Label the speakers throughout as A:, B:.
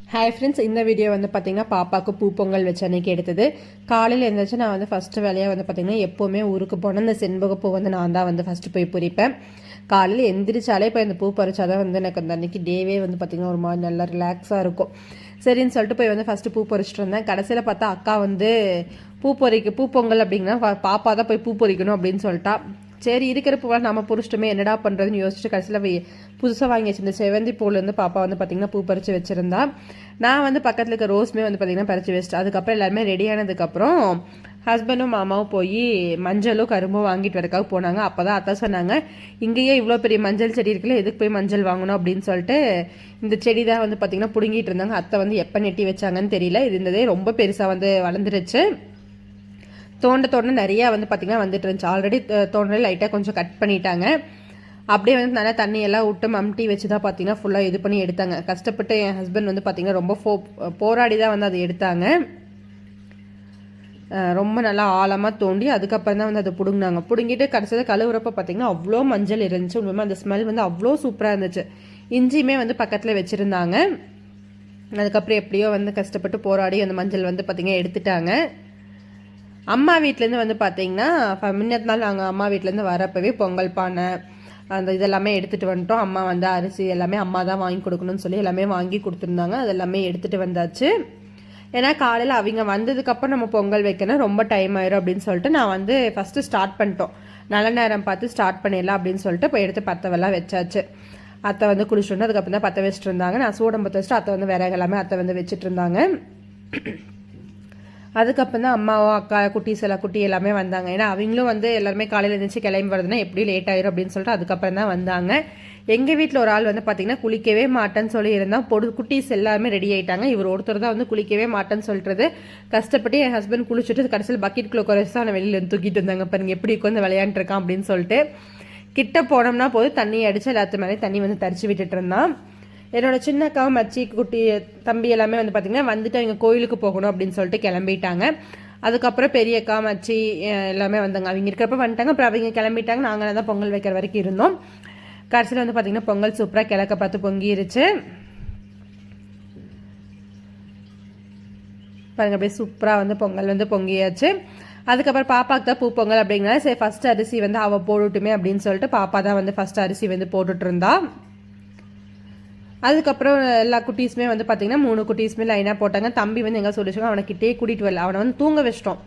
A: Hi friends இந்த video வந்து பார்த்தீங்கன்னா பாப்பாவுக்கு பூ பொங்கல் வச்ச அன்றைக்கி எடுத்தது. காலையில் எழுந்திரிச்சு நான் வந்து ஃபஸ்ட்டு வேலையாக வந்து பார்த்தீங்கன்னா எப்போவுமே ஊருக்கு போனால் இந்த செண்பக பூ வந்து நான் தான் வந்து ஃபஸ்ட்டு போய் பொறிப்பேன் காலையில் எந்திரிச்சாலே இப்போ இந்த பூ பறிச்சாதான் வந்து எனக்கு அந்த அன்றைக்கி டேவே வந்து பார்த்திங்கன்னா ஒரு மாதிரி நல்லா ரிலாக்ஸாக இருக்கும். சரின்னு சொல்லிட்டு போய் வந்து ஃபஸ்ட்டு பூ பறிச்சிட்டு இருந்தேன் கடைசியில் பார்த்தா அக்கா வந்து பூ பொறிக்க பூ பொங்கல் அப்படிங்கன்னா பா- பாப்பா தான் போய் பூ பொறிக்கணும் அப்படின்னு சொல்லிட்டா. சரி இருக்கிற பூவெல்லாம் நம்ம புரிச்சிட்டோமே என்னடா பண்ணுறதுன்னு யோசிச்சுட்டு கடைசியில் புதுசாக வாங்கி வச்சிருந்த செவந்தி பூலேருந்து பாப்பா வந்து பார்த்திங்கன்னா பூ பறித்து வச்சுருந்தா. நான் வந்து பக்கத்தில் இருக்க ரோஸ்மே வந்து பார்த்திங்கன்னா பறித்து வச்சுட்டு அதுக்கப்புறம் எல்லாருமே ரெடி ஆனதுக்கப்புறம் ஹஸ்பண்டும் மாமாவும் போய் மஞ்சளும் கரும்பும் வாங்கிட்டு வரக்காக போனாங்க. அப்போ தான் அத்தா சொன்னாங்க இங்கேயே இவ்வளோ பெரிய மஞ்சள் செடி இருக்குல்ல எதுக்கு போய் மஞ்சள் வாங்கணும்? அப்படின்னு சொல்லிட்டு இந்த செடி தான் வந்து பார்த்திங்கன்னா பிடுங்கிட்டு இருந்தாங்க. அத்தை வந்து எப்போ நெட்டி வச்சாங்கன்னு தெரியல. இது இருந்ததே ரொம்ப பெருசாக வந்து வளர்ந்துருச்சு. தோண்ட தோண்ட நிறையா வந்து பார்த்திங்கன்னா வந்துட்டு இருந்துச்சு. ஆல்ரெடி தோண்டல லைட்டாக கொஞ்சம் கட் பண்ணிட்டாங்க. அப்படியே வந்து நல்லா தண்ணியெல்லாம் விட்டு மம்டி வச்சு தான் பார்த்தீங்கன்னா ஃபுல்லாக இது பண்ணி எடுத்தாங்க. கஷ்டப்பட்டு என் ஹஸ்பண்ட் வந்து பார்த்திங்கன்னா ரொம்ப ஃபோ போராடி தான் வந்து அதை எடுத்தாங்க. ரொம்ப நல்லா ஆழமாக தோண்டி அதுக்கப்புறம் தான் வந்து அதை பிடுங்கினாங்க. பிடுங்கிட்டு கடைசியில் கழுவுறப்ப பார்த்தீங்கன்னா அவ்வளோ மஞ்சள் இருந்துச்சு. உண்மையாக அந்த ஸ்மெல் வந்து அவ்வளோ சூப்பராக இருந்துச்சு. இஞ்சியுமே வந்து பக்கத்தில் வச்சுருந்தாங்க. அதுக்கப்புறம் எப்படியோ வந்து கஷ்டப்பட்டு போராடி அந்த மஞ்சள் வந்து பார்த்திங்கன்னா எடுத்துட்டாங்க. அம்மா வீட்டிலேருந்து வந்து பார்த்தீங்கன்னா முன்னத்து நாள் நாங்கள் அம்மா வீட்டிலேருந்து வரப்பவே பொங்கல் பானை அந்த இதெல்லாமே எடுத்துகிட்டு வந்துட்டோம். அம்மா வந்து அரிசி எல்லாமே அம்மா தான் வாங்கி கொடுக்கணும்னு சொல்லி எல்லாமே வாங்கி கொடுத்துருந்தாங்க. அது எல்லாமே எடுத்துகிட்டு வந்தாச்சு. ஏன்னா காலையில் அவங்க வந்ததுக்கப்புறம் நம்ம பொங்கல் வைக்கணும். ரொம்ப டைம் ஆயிரும் அப்படின்னு சொல்லிட்டு நான் வந்து ஃபஸ்ட்டு ஸ்டார்ட் பண்ணிட்டோம். நல்ல நேரம் பார்த்து ஸ்டார்ட் பண்ணிடலாம் அப்படின்னு சொல்லிட்டு இப்போ எடுத்து பத்தவெல்லாம் வச்சாச்சு. அத்தை வந்து குளிச்சுட்டு அதுக்கப்புறம் தான் பற்ற வச்சுட்டு இருந்தாங்க. நான் சூடம் பற்ற வச்சுட்டு அத்தை வந்து விறகு எல்லாமே அத்தை வந்து வச்சுட்டு இருந்தாங்க. அதுக்கப்புறம் தான் அம்மாவும் அக்கா குட்டி சில குட்டி எல்லாமே வந்தாங்க. ஏன்னா அவங்களும் வந்து எல்லாருமே காலையில் எழுந்திரிச்சு கிளம்பி வரதுன்னா எப்படி லேட் ஆயிரும் அப்படின்னு சொல்லிட்டு அதுக்கப்புறம் தான் வந்தாங்க. எங்கள் வீட்டில் ஒரு ஆள் வந்து பார்த்தீங்கன்னா குளிக்கவே மாட்டேன்னு சொல்லி இருந்தால் பொடு குட்டீஸ் எல்லாருமே ரெடி ஆகிட்டாங்க இவர் ஒருத்தர் தான் வந்து குளிக்கவே மாட்டேன்னு சொல்கிறது கஷ்டப்பட்டு என் ஹஸ்பண்ட் குளிச்சுட்டு கடைசியில் பக்கெட் குறைச்சி தான் வெளியில் தூக்கிட்டு வந்தாங்க. பாருங்க எப்படி உட்காந்து விளையாண்டுருக்கான் அப்படின்னு சொல்லிட்டு. கிட்ட போனோம்னா போது தண்ணி அடித்து எல்லாத்து மேலே தண்ணி வந்து தரிச்சு விட்டுட்டு இருந்தான். என்னோடய சின்ன அக்காவும் மச்சி குட்டி தம்பி எல்லாமே வந்து பார்த்திங்கன்னா வந்துட்டு அவங்க கோயிலுக்கு போகணும் அப்படின்னு சொல்லிட்டு கிளம்பிட்டாங்க. அதுக்கப்புறம் பெரிய அக்கா மச்சி எல்லாமே வந்தாங்க. அவங்க இருக்கிறப்ப வந்துட்டாங்க. அப்புறம் அவங்க கிளம்பிட்டாங்க. நாங்களாக தான் பொங்கல் வைக்கிற வரைக்கும் இருந்தோம். கடைசியில் வந்து பார்த்திங்கன்னா பொங்கல் சூப்பராக கிழக்க பார்த்து பொங்கிருச்சு. பாருங்க அப்படியே சூப்பராக வந்து பொங்கல் வந்து பொங்கியாச்சு. அதுக்கப்புறம் பாப்பாக்கு தான் பூ பொங்கல் அப்படிங்கிறனால சரி ஃபஸ்ட் அரிசி வந்து அவள் போடட்டுமே அப்படின்னு சொல்லிட்டு பாப்பா தான் வந்து ஃபஸ்ட் அரிசி வந்து போட்டுட்டு இருந்தா. அதுக்கப்புறம் எல்லா குட்டீஸுமே வந்து பார்த்திங்கன்னா மூணு குட்டீஸுமே லைனாக போட்டாங்க. தம்பி வந்து எங்கே சொல்லிச்சுங்க அவனை கிட்டே கூட்டிகிட்டு வரல. அவனை வந்து தூங்க வச்சிட்டோம்.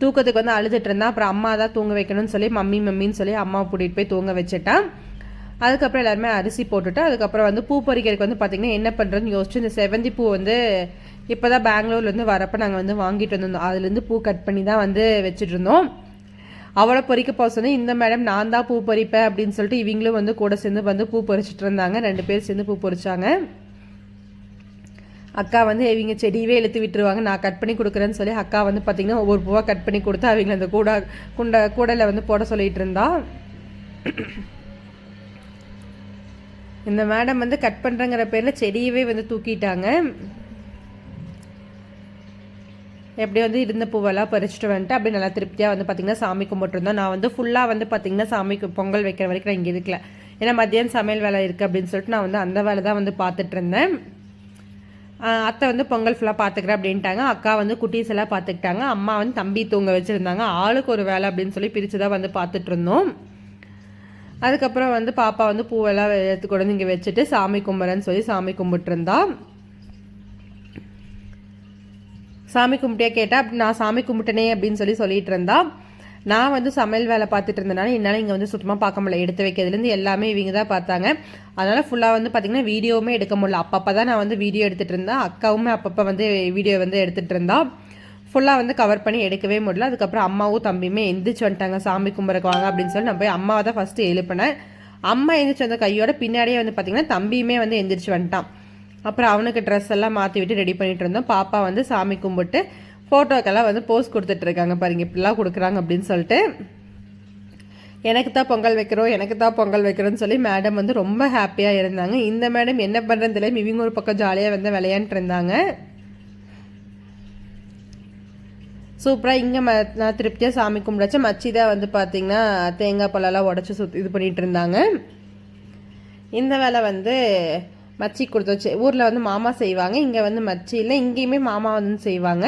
A: தூக்கத்துக்கு வந்து அழுதுட்டு இருந்தான். அப்புறம் அம்மா தான் தூங்க வைக்கணும்னு சொல்லி மம்மி மம்மின்னு சொல்லி அம்மாவை கூட்டிகிட்டு போய் தூங்க வச்சுட்டான். அதுக்கப்புறம் எல்லாருமே அரிசி போட்டுட்டு அதுக்கப்புறம் வந்து பூ பறிக்கிறதுக்கு வந்து பார்த்திங்கன்னா என்ன பண்ணுறதுன்னு யோசிச்சு இந்த செவந்தி பூ வந்து இப்போ தான் பெங்களூர்லேருந்து வரப்போ நாங்கள் வந்து வாங்கிட்டு வந்திருந்தோம். அதுலேருந்து பூ கட் பண்ணி தான் வந்து வச்சுட்டு இருந்தோம். அவளை பொறிக்க போக சொன்னேன் இந்த மேடம் நான் தான் பூ பறிப்பேன் அப்படின்னு சொல்லிட்டு இவங்களும் வந்து கூட சேர்ந்து வந்து பூ பறிச்சிட்டு இருந்தாங்க. ரெண்டு பேர் சேர்ந்து பூ பறிச்சாங்க. அக்கா வந்து இவங்க செடியவே இழுத்து விட்டுருவாங்க நான் கட் பண்ணி கொடுக்குறேன்னு சொல்லி அக்கா வந்து பார்த்திங்கன்னா ஒவ்வொரு பூவாக கட் பண்ணி கொடுத்து அவங்க அந்த கூட குண்ட கூடையில் வந்து போட சொல்லிகிட்டு இருந்தா. இந்த மேடம் வந்து கட் பண்ணுறங்கிற பேரில் செடியவே வந்து தூக்கிட்டாங்க. எப்படி வந்து இருந்த பூவெல்லாம் பறிச்சுட்டு வந்துட்டு அப்படியே நல்லா திருப்தியாக வந்து பார்த்திங்கன்னா சாமி கும்பிட்டுருந்தோம். நான் வந்து ஃபுல்லாக வந்து பார்த்திங்கன்னா சாமிக்கு பொங்கல் வைக்கிற வரைக்கும் நான் இங்கே இருக்கல. ஏன்னா மதியானம் சமையல் வேலை இருக்குது அப்படின்னு சொல்லிட்டு நான் வந்து அந்த வேலை தான் வந்து பார்த்துட்டு இருந்தேன். அத்தை வந்து பொங்கல் ஃபுல்லாக பார்த்துக்கிறேன் அப்படின்ட்டாங்க. அக்கா வந்து குட்டீஸ் எல்லாம் பார்த்துக்கிட்டாங்க அம்மா வந்து தம்பி தூங்க வச்சுருந்தாங்க. ஆளுக்கு ஒரு வேலை அப்படின்னு சொல்லி பிரித்து தான் வந்து பார்த்துட்டு இருந்தோம். அதுக்கப்புறம் வந்து பாப்பா வந்து பூவெல்லாம் எடுத்து கொண்டு வந்து இங்கே வச்சுட்டு சாமி கும்பிட்றேன்னு சொல்லி சாமி கும்பிட்டுருந்தா. சாமி கும்பிட்டே கேட்டால் அப்படி நான் சாமி கும்பிட்டனே அப்படின்னு சொல்லி சொல்லிட்டு இருந்தா நான் வந்து சமையல் வேலை பார்த்துட்டு இருந்தனால என்னால் இங்கே வந்து சுத்தமாக பார்க்க முடியல. எடுத்து வைக்கிறதுலேருந்து எல்லாமே இவங்க தான் பார்த்தாங்க. அதனால் ஃபுல்லாக வந்து பார்த்திங்கன்னா வீடியோவுமே எடுக்க முடியல. அப்பப்போ தான் நான் வந்து வீடியோ எடுத்துகிட்டு இருந்தேன் அக்காவுமே அப்பப்போ வந்து வீடியோ வந்து எடுத்துகிட்டு இருந்தா ஃபுல்லாக வந்து கவர் பண்ணி எடுக்கவே முடியல. அதுக்கப்புறம் அம்மாவும் தம்பியுமே எந்திரிச்சு வந்துட்டாங்க சாமி கும்பிட்றக்கு வாங்க அப்படின்னு சொல்லி நான் போய் அம்மாவை தான் ஃபஸ்ட்டு எழுப்பினேன். அம்மா எந்திரிச்சு வந்த கையோட பின்னாடியே வந்து பார்த்திங்கன்னா தம்பியுமே வந்து எந்திரிச்சு வந்துட்டான். அப்புறம் அவனுக்கு ட்ரெஸ் எல்லாம் மாற்றி விட்டு ரெடி பண்ணிகிட்டு இருந்தோம். பாப்பா வந்து சாமி கும்பிட்டு ஃபோட்டோக்கெல்லாம் வந்து போஸ் கொடுத்துட்ருக்காங்க பாருங்க. இப்படிலாம் கொடுக்குறாங்க அப்படின்னு சொல்லிட்டு எனக்கு தான் பொங்கல் வைக்கிறோம் எனக்கு தான் பொங்கல் வைக்கிறோன்னு சொல்லி மேடம் வந்து ரொம்ப ஹாப்பியாக இருந்தாங்க. இந்த மேடம் என்ன பண்ணுறது தெரியாம இவங்க ஒரு பக்கம் ஜாலியாக வந்து விளையாண்டுட்டு இருந்தாங்க. சூப்பராக இங்கே ம நான் திருப்தியாக சாமி கும்பிடாச்சு. மச்சி தான் வந்து பார்த்திங்கன்னா தேங்காய் பழம்லாம் உடச்சி சுத் இது பண்ணிகிட்டு இருந்தாங்க. இந்த வேலை வந்து மச்சி கொடுத்து வச்சு ஊரில் வந்து மாமா செய்வாங்க இங்கே வந்து மச்சி இல்லை இங்கேயுமே மாமா வந்து செய்வாங்க.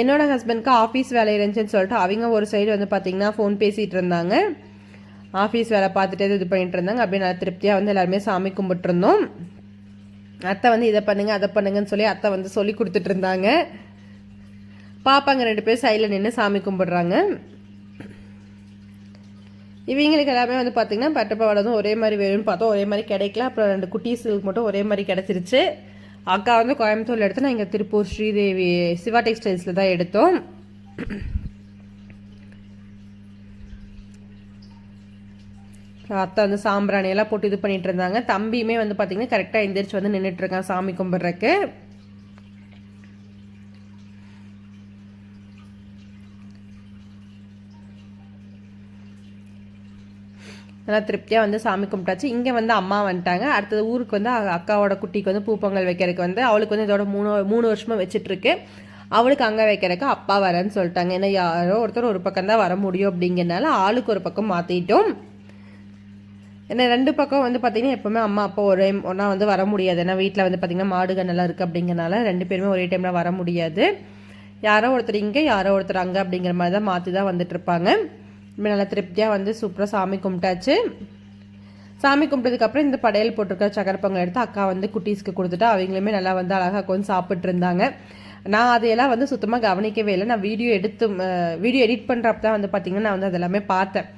A: என்னோட ஹஸ்பண்ட்க்கு ஆஃபீஸ் வேலை இருந்துச்சுன்னு சொல்லிட்டு அவங்க ஒரு சைடு வந்து பார்த்திங்கன்னா ஃபோன் பேசிகிட்டு இருந்தாங்க. ஆஃபீஸ் வேலை பார்த்துட்டு இது பண்ணிட்டு இருந்தாங்க அப்படியே நல்லா திருப்தியாக வந்து எல்லாருமே சாமி கும்பிட்டுருந்தோம். அத்தை வந்து இதை பண்ணுங்க அதை பண்ணுங்கன்னு சொல்லி அத்தை வந்து சொல்லி கொடுத்துட்டு இருந்தாங்க. பாப்பாங்க ரெண்டு பேரும் சைடில் நின்று சாமி கும்பிட்றாங்க. இவங்களுக்கு எல்லாமே வந்து பார்த்திங்கன்னா பட்டுப்பாவாடை ஒரே மாதிரி வேணும்னு பார்த்தோம். ஒரே மாதிரி கிடைக்கல. அப்புறம் ரெண்டு குட்டீஸுக்கு மட்டும் ஒரே மாதிரி கிடச்சிருச்சு. அக்கா வந்து கோயம்புத்தூரில் எடுத்து நான் இங்கே திருப்பூர் ஸ்ரீதேவி சிவா டெக்ஸ்டைல்ஸில் தான் எடுத்தோம். அத்தை வந்து சாம்பிராணி எல்லாம் போட்டு இது பண்ணிட்டு இருந்தாங்க. தம்பியுமே வந்து பார்த்தீங்கன்னா கரெக்டாக எந்திரிச்சு வந்து நின்றுட்டுருக்கான் சாமி கும்பிட்றக்கு நல்லா திருப்தியாக வந்து சாமி கும்பிட்டாச்சு. இங்கே வந்து அம்மா வந்துட்டாங்க. அடுத்தது ஊருக்கு வந்து அக்காவோட குட்டிக்கு வந்து பூ பொங்கல் வைக்கிறதுக்கு வந்து அவளுக்கு வந்து இதோட மூணு மூணு வருஷமாக வச்சிட்ருக்கு. அவளுக்கு அங்கே வைக்கிறதுக்கு அப்பா வரேன்னு சொல்லிட்டாங்க. ஏன்னா யாரோ ஒருத்தர் ஒரு பக்கம் தான் வர முடியும் அப்படிங்கிறனால ஆளுக்கு ஒரு பக்கம் மாற்றிட்டோம் ஏன்னா ரெண்டு பக்கம் வந்து பார்த்திங்கன்னா எப்போவுமே அம்மா அப்பா ஒரே ஒன்றா வந்து வர முடியாது. ஏன்னா வீட்டில் வந்து பார்த்திங்கன்னா மாடுகள் நல்லா இருக்குது அப்படிங்கிறனால ரெண்டு பேருமே ஒரே டைமில் வர முடியாது. யாரோ ஒருத்தர் இங்கே யாரோ ஒருத்தர் அங்கே அப்படிங்கிற மாதிரி தான் மாற்றி தான் வந்துட்டுருப்பாங்க நல்லா திருப்தியாக வந்து சூப்பராக சாமி கும்பிட்டாச்சு. சாமி கும்பிட்டதுக்கப்புறம் இந்த படையல் போட்டிருக்க சக்கரை பொங்கல் எடுத்து அக்கா வந்து குட்டீஸ்க்கு கொடுத்துட்டு அவங்களுமே நல்லா வந்து அழகாக கொஞ்சம் சாப்பிட்டு இருந்தாங்க. நான் அதையெல்லாம் வந்து சுத்தமாக கவனிக்கவே இல்லை. நான் வீடியோ எடுத்து வீடியோ எடிட் பண்ணுறப்ப தான் வந்து பார்த்திங்கன்னா நான் வந்து அதெல்லாமே பார்த்தேன்.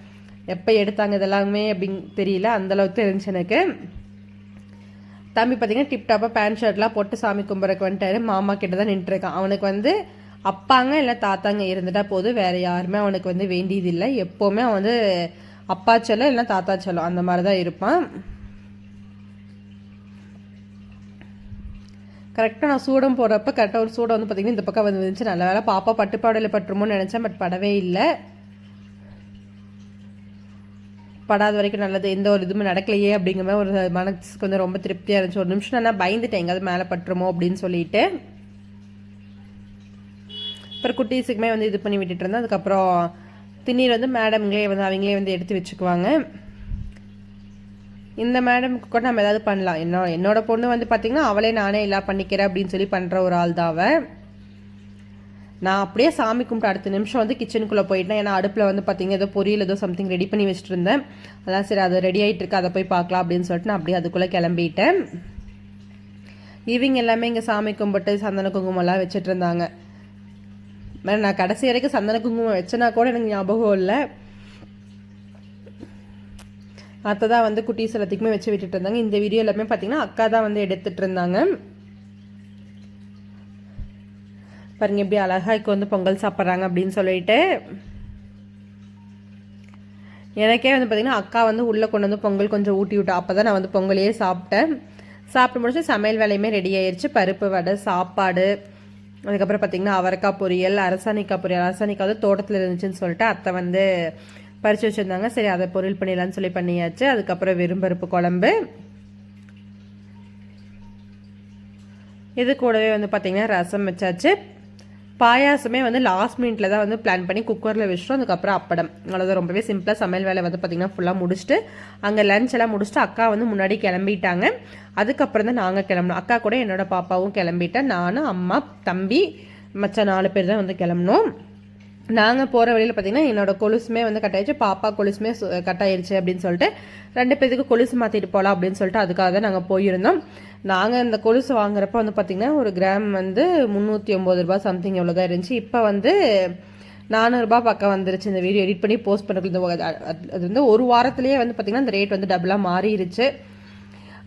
A: எப்போ எடுத்தாங்க இதெல்லாமே அப்படின்னு தெரியல. அந்தளவுக்கு தெரிஞ்சு எனக்கு. தம்பி பார்த்தீங்கன்னா டிப்டாப்பாக பேண்ட் ஷர்ட்லாம் போட்டு சாமி கும்பிட்றக்கு வந்துட்டாரு. மாமா கிட்ட தான் நின்றுருக்கான் அவனுக்கு வந்து அப்பாங்க இல்லை தாத்தாங்க இருந்துட்டால் போதும் வேறு யாருமே அவனுக்கு வந்து வேண்டியதில்லை. எப்போவுமே அவன் வந்து அப்பா செல்லம் இல்லை தாத்தா செல்லம் அந்த மாதிரி தான் இருப்பான் கரெக்டாக நான் சூடம் போடுறப்ப கரெக்டாக ஒரு சூடம் வந்து பார்த்திங்கன்னா இந்த பக்கம் வந்து இருந்துச்சு நல்ல வேலை பாப்பா பட்டுப்பாடையில் பட்டுருமோன்னு நினச்சேன் பட் படவே இல்லை. படாத வரைக்கும் நல்லது எந்த ஒரு இதுவுமே நடக்கலையே அப்படிங்கிற மாதிரி ஒரு மனசுக்கு வந்து ரொம்ப திருப்தியாக இருந்துச்சு. ஒரு நிமிஷம் நான் பயந்துட்டேன் எங்கேயாவது மேலே பட்டுருமோ அப்படின்னு சொல்லிட்டு. அப்புறம் குட்டீஸுக்குமே வந்து இது பண்ணி விட்டுட்டு இருந்தேன். அதுக்கப்புறம் திண்ணீர் வந்து மேடம்களே வந்து அவங்களே வந்து எடுத்து வச்சுக்குவாங்க. இந்த மேடம்க்கு கூட நம்ம ஏதாவது பண்ணலாம். என்ன என்னோட பொண்ணு வந்து பார்த்திங்கன்னா அவளே நானே எல்லாம் பண்ணிக்கிறேன் அப்படின்னு சொல்லி பண்ணுற ஒரு ஆள் தான் அவள் நான் அப்படியே சாமி கும்பிட்டு அடுத்த நிமிஷம் வந்து கிச்சனுக்குள்ளே போயிட்டேன். ஏன்னா அடுப்பில் வந்து பார்த்திங்க ஏதோ பொரியல் ஏதோ சம்திங் ரெடி பண்ணி வச்சுட்டு இருந்தேன். அதான் சரி அது ரெடி ஆகிட்டு இருக்கு. அதை போய் பார்க்கலாம் அப்படின்னு சொல்லிட்டு நான் அப்படியே அதுக்குள்ளே கிளம்பிட்டேன். இவங்க எல்லாமே இங்கே சாமி கும்பிட்டு சந்தன குங்குமம்லாம் வச்சுட்டு இருந்தாங்க. நான் கடைசி வரைக்கும் சந்தன குங்குமம் வச்சனா கூட எனக்கு ஞாபகம் இல்லை. அத்தை தான் வந்து குட்டீஸ் எல்லாத்துக்குமே வச்சு விட்டுட்டு இருந்தாங்க. இந்த வீடியோ எல்லாமே பார்த்தீங்கன்னா அக்கா தான் வந்து எடுத்துட்டு இருந்தாங்க. பாருங்க எப்படி இப்போ வந்து பொங்கல் சாப்பிட்றாங்க அப்படின்னு சொல்லிட்டு. எனக்கே வந்து பார்த்திங்கன்னா அக்கா வந்து உள்ளே கொண்டு வந்து பொங்கல் கொஞ்சம் ஊட்டி விட்டா. அப்போ தான் நான் வந்து பொங்கலையே சாப்பிட்டேன். சாப்பிட்டு முடிச்சு சமையல் வேலையுமே ரெடி ஆயிடுச்சு பருப்பு வடை சாப்பாடு அதுக்கப்புறம் பார்த்திங்கன்னா அவரைக்காய் பொரியல் அரசாணிக்காய் பொரியல். அரசாணிக்காய் வந்து தோட்டத்தில் இருந்துச்சுன்னு சொல்லிட்டு அத்தை வந்து பறித்து வச்சுருந்தாங்க. சரி அதை பொரியல் பண்ணிடலான்னு சொல்லி பண்ணியாச்சு. அதுக்கப்புறம் வெறும்பருப்பு குழம்பு. இது கூடவே வந்து பார்த்திங்கன்னா ரசம் வச்சாச்சு. பாயாசமே வந்து லாஸ்ட் மினிட்ல தான் வந்து பிளான் பண்ணி குக்கரில் வச்சிட்டோம். அதுக்கப்புறம் அப்படம். அவ்வளோதான் ரொம்பவே சிம்பிளாக சமையல் வேலை வந்து பார்த்திங்கன்னா ஃபுல்லாக முடிச்சுட்டு அங்கே லஞ்ச் எல்லாம் முடிச்சுட்டு அக்கா வந்து முன்னாடி கிளம்பிட்டாங்க. அதுக்கப்புறம் தான் நாங்கள் கிளம்பணும். அக்கா கூட என்னோட பாப்பாவும் கிளம்பிட்டேன் நானும் அம்மா தம்பி மற்ற நாலு பேர் தான் வந்து கிளம்பணும். நாங்கள் போகிற வழியில் பார்த்தீங்கன்னா என்னோடய கொலுசுமே வந்து கட்டாயிடுச்சு பாப்பா கொலுசுமே கட்டாயிருச்சு அப்படின்னு சொல்லிட்டு ரெண்டு பேத்துக்கு கொலுசு மாற்றிட்டு போகலாம் அப்படின்னு சொல்லிட்டு அதுக்காக தான் நாங்கள் போயிருந்தோம். நாங்கள் இந்த கொலுசு வாங்குறப்ப வந்து பார்த்திங்கன்னா ஒரு கிராம் வந்து முந்நூற்றி ஒம்பது ரூபா சம்திங் எவ்வளோ தான் இருந்துச்சு. இப்போ வந்து நானூறுரூபா பக்கம் வந்துருச்சு இந்த வீடியோ எடிட் பண்ணி போஸ்ட் பண்ணுறது அது வந்து ஒரு வாரத்துலேயே வந்து பார்த்திங்கன்னா இந்த ரேட் வந்து டபுளாக மாறிடுச்சு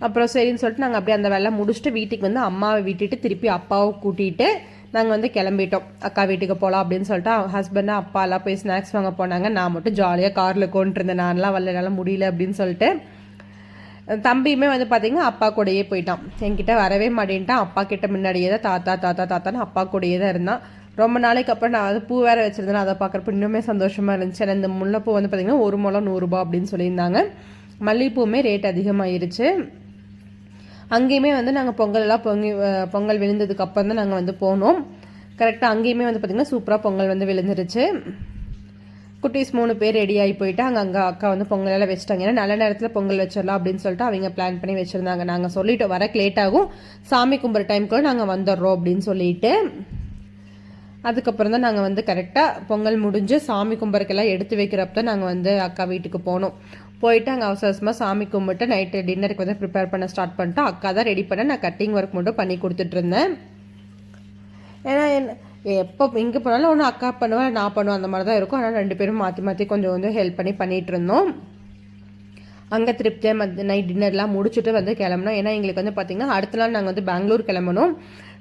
A: அப்புறம் சரின்னு சொல்லிட்டு நாங்கள் அப்படியே அந்த வேலை முடிச்சுட்டு வீட்டுக்கு வந்து அம்மாவை விட்டுட்டு திருப்பி அப்பாவை கூட்டிகிட்டு நாங்கள் வந்து கிளம்பிட்டோம். அக்கா வீட்டுக்கு போகலாம் அப்படின்னு சொல்லிட்டு ஹஸ்பண்ட் அப்பா எல்லாம் போய் ஸ்நாக்ஸ் வாங்க போனாங்க. நான் மட்டும் ஜாலியாக காரில் கொண்டுருந்தேன் நான்லாம் வரல முடியல அப்படின்னு சொல்லிட்டு தம்பியுமே வந்து பார்த்தீங்கன்னா அப்பா கூடயே போயிட்டான். என்கிட்ட வரவே மாட்டேன்ட்டான். அப்பா கிட்ட முன்னாடியே தான் தாத்தா தாத்தா தாத்தான்னு அப்பா கூடயே தான் இருந்தான். ரொம்ப நாளைக்கு அப்புறம் நான் வந்து பூ வேறு வச்சுருந்தேன். அதை பார்க்குறப்ப இன்னுமே சந்தோஷமாக இருந்துச்சு. ஏன்னா இந்த முல்லைப்பூ வந்து பார்த்திங்கன்னா ஒரு முளம் நூறுரூபா அப்படின்னு சொல்லியிருந்தாங்க. மல்லிகைப்பூவுமே ரேட் அதிகமாகிருச்சு அங்கேயுமே வந்து நாங்கள் பொங்கலெல்லாம் பொங்கி பொங்கல் விழுந்ததுக்கு அப்புறம் தான் நாங்கள் வந்து போனோம். கரெக்டாக அங்கேயுமே வந்து பார்த்திங்கன்னா சூப்பராக பொங்கல் வந்து விழுந்துருச்சு. குட்டீஸ் மூணு பேர் ரெடி ஆகி போயிட்டு அங்கே அங்கே அக்கா வந்து பொங்கல் எல்லாம் வச்சுட்டாங்க. ஏன்னா நல்ல நேரத்தில் பொங்கல் வச்சிடலாம் அப்படின்னு சொல்லிட்டு அவங்க பிளான் பண்ணி வச்சுருந்தாங்க. நாங்கள் சொல்லிட்டு வரக்கு லேட் ஆகும். சாமி கும்பிட்ற டைமுக்குள்ள நாங்கள் வந்துடுறோம் அப்படின்னு சொல்லிட்டு. அதுக்கப்புறம் தான் நாங்கள் வந்து கரெக்டாக பொங்கல் முடிஞ்சு சாமி கும்பிட்றக்கெல்லாம் எடுத்து வைக்கிறப்ப தான் நாங்கள் வந்து அக்கா வீட்டுக்கு போனோம். போயிட்டு அங்கே அவசர அவசரமாக சாமி கும்பிட்டு நைட்டு டின்னருக்கு வந்து ப்ரிப்பேர் பண்ண ஸ்டார்ட் பண்ணிட்டோம். அக்கா தான் ரெடி பண்ண நான் கட்டிங் ஒர்க் மட்டும் பண்ணி கொடுத்துட்டு இருந்தேன். ஏன்னா என்ன எப்போ இங்கே போனாலும் ஒன்று அக்கா பண்ணுவேன் நான் பண்ணுவேன் அந்த மாதிரி தான் இருக்கும். ஆனால் ரெண்டு பேரும் மாற்றி மாற்றி கொஞ்சம் வந்து ஹெல்ப் பண்ணி பண்ணிகிட்டு இருந்தோம். அங்கே திருப்தியாக மத் நைட் டின்னர்லாம் முடிச்சுட்டு வந்து கிளம்புனோம். ஏன்னா எங்களுக்கு வந்து பார்த்திங்கன்னா அடுத்த நாள் நாங்கள் வந்து பெங்களூர் கிளம்பணும்.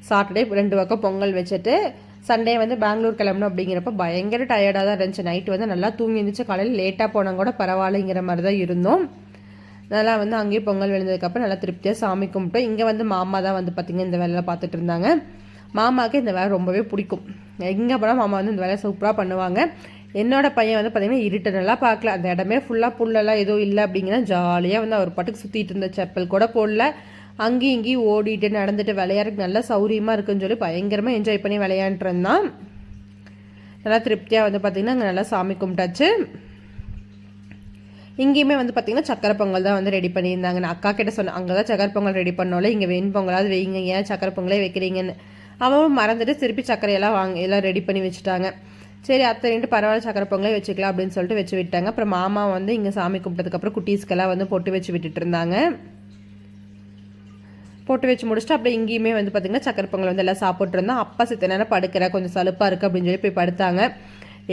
A: சாட்டர்டே ரெண்டு பக்கம் பொங்கல் வச்சுட்டு சண்டே வந்து பெங்களூர் கிளம்பணும் அப்படிங்கிறப்ப பயங்கர டயர்டாக தான் இருந்துச்சு. நைட்டு வந்து நல்லா தூங்கி இருந்துச்சு காலையில் லேட்டாக போனால் கூட பரவாயில்லைங்கிற மாதிரி தான் இருந்தோம். நல்லா வந்து அங்கேயே பொங்கல் விழுந்ததுக்கப்புறம் நல்லா திருப்தியாக சாமி கும்பிட்டோம். இங்கே வந்து மாமா தான் வந்து பார்த்திங்கன்னா இந்த வேலையில் பார்த்துட்டு இருந்தாங்க. மாமாவுக்கு இந்த வேலை ரொம்பவே பிடிக்கும். எங்கே போனால் மாமா வந்து இந்த வேலையை சூப்பராக பண்ணுவாங்க. என்னோட பையன் வந்து பார்த்திங்கன்னா இருட்டு நல்லா பார்க்கல. அந்த இடமே ஃபுல்லாக புல்லெல்லாம் எதுவும் இல்லை அப்படிங்கிற ஜாலியாக வந்து அவர் பாட்டுக்கு சுற்றிட்டு இருந்த செப்பல் கூட போடல. அங்கேயும் இங்கேயும் ஓடிட்டு நடந்துட்டு விளையாடுறதுக்கு நல்லா சௌரியமாக இருக்குன்னு சொல்லி பயங்கரமாக என்ஜாய் பண்ணி விளையாண்டுருந்தான் இருந்தான் நல்லா திருப்தியாக வந்து பார்த்திங்கன்னா அங்கே நல்லா சாமி கும்பிட்டாச்சு. இங்கேயுமே வந்து பார்த்திங்கன்னா சக்கரை பொங்கல் தான் வந்து ரெடி பண்ணியிருந்தாங்க. நான் அக்கா கிட்ட சொன்னேன் அங்கே தான் சக்கரை பொங்கல் ரெடி பண்ணோம்ல இங்கே வெண் பொங்கலாவது வைங்க. ஏன் சக்கரை பொங்கலே வைக்கிறீங்கன்னு? அவன் மறந்துட்டு திருப்பி சக்கரையெல்லாம் வாங்க எல்லாம் ரெடி பண்ணி வச்சுட்டாங்க. சரி அத்தனைட்டு பரவாயில்ல சக்கரை பொங்கலே வச்சுக்கலாம் அப்படின்னு சொல்லிட்டு வச்சு விட்டாங்க. அப்புறம் மாமா வந்து இங்கே சாமி கும்பிட்டதுக்கப்புறம் குட்டீஸ்க்கெல்லாம் வந்து பொட்டு வச்சு விட்டுட்டு இருந்தாங்க. போட்டு வச்சு முடிச்சுட்டு அப்படியே இங்கேயுமே வந்து பார்த்திங்கன்னா சக்கரை பொங்கல் வந்து எல்லாம் சாப்பிட்ருந்தோம் அப்பா சித்த நேரம் படுக்கிற. கொஞ்சம் சலுப்பாக இருக்குது அப்படின்னு சொல்லி போய் படுத்தாங்க.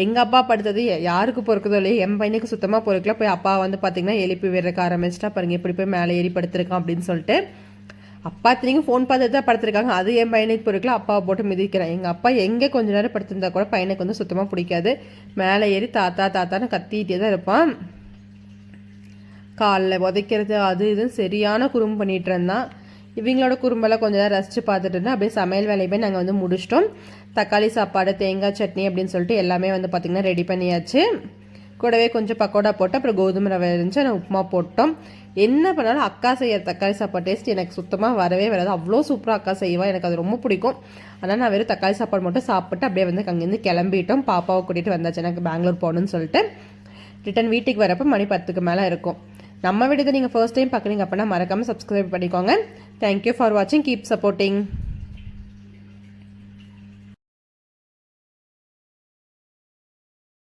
A: எங்கள் அப்பா படுத்தது யாருக்கு பொறுக்குதோ இல்லையே என் பையனுக்கு சுத்தமாக பொறுக்கல. போய் அப்பா வந்து பார்த்திங்கன்னா எழுப்பி விடுறக்க ஆரம்பிச்சிட்டா. பாருங்க இப்படி போய் மேலே ஏறி படுத்திருக்கான் அப்படின்னு சொல்லிட்டு அப்பா திரும்பி ஃபோன் பார்த்துட்டு தான் படுத்திருக்காங்க. அது என் பையனுக்கு பொறுக்கல. அப்பாவை போட்டு மிதிக்கிறேன். எங்கள் அப்பா எங்கே கொஞ்ச நேரம் படுத்திருந்தா கூட பையனுக்கு வந்து சுத்தமாக பிடிக்காது. மேலே ஏறி தாத்தா தாத்தான்னு கத்திக்கிட்டே தான் இருப்பான். காலில் உதைக்கிறது அது இதுன்னு சரியான குறும்பு பண்ணிகிட்டு இருந்தான். இவங்களோட குறும்பெல்லாம் கொஞ்சம் நேரம் ரசித்து பார்த்துட்டு அப்படியே சமையல் வேலையுமே நாங்கள் வந்து முடிச்சிட்டோம். தக்காளி சாப்பாடு தேங்காய் சட்னி அப்படின்னு சொல்லிட்டு எல்லாமே வந்து பார்த்திங்கன்னா ரெடி பண்ணியாச்சு. கூடவே கொஞ்சம் பக்கோடா போட்டு அப்புறம் கோதுமை ரவை இருந்துச்சு. நான் உப்புமா போட்டோம். என்ன பண்ணாலும் அக்கா செய்கிற தக்காளி சாப்பாடு டேஸ்ட் எனக்கு சுத்தமாக வரவே வராது. அவ்வளோ சூப்பராக அக்கா செய்வா. எனக்கு அது ரொம்ப பிடிக்கும். ஆனால் நான் வெறும் தக்காளி சாப்பாடு மட்டும் சாப்பிட்டு அப்படியே வந்து அங்கேருந்து கிளம்பிட்டோம். பாப்பாவை கூட்டிகிட்டு வந்தாச்சு. எனக்கு பெங்களூர் போகணுன்னு சொல்லிட்டு. ரிட்டன் வீட்டுக்கு வரப்போ மணி பத்துக்கு மேலே இருக்கும். நம்ம வீடு நீங்கள் ஃபர்ஸ்ட் டைம் பார்க்குறீங்க அப்படின்னா மறக்காமல் சப்ஸ்கிரைப் பண்ணிக்கோங்க. Thank you for watching. Keep supporting.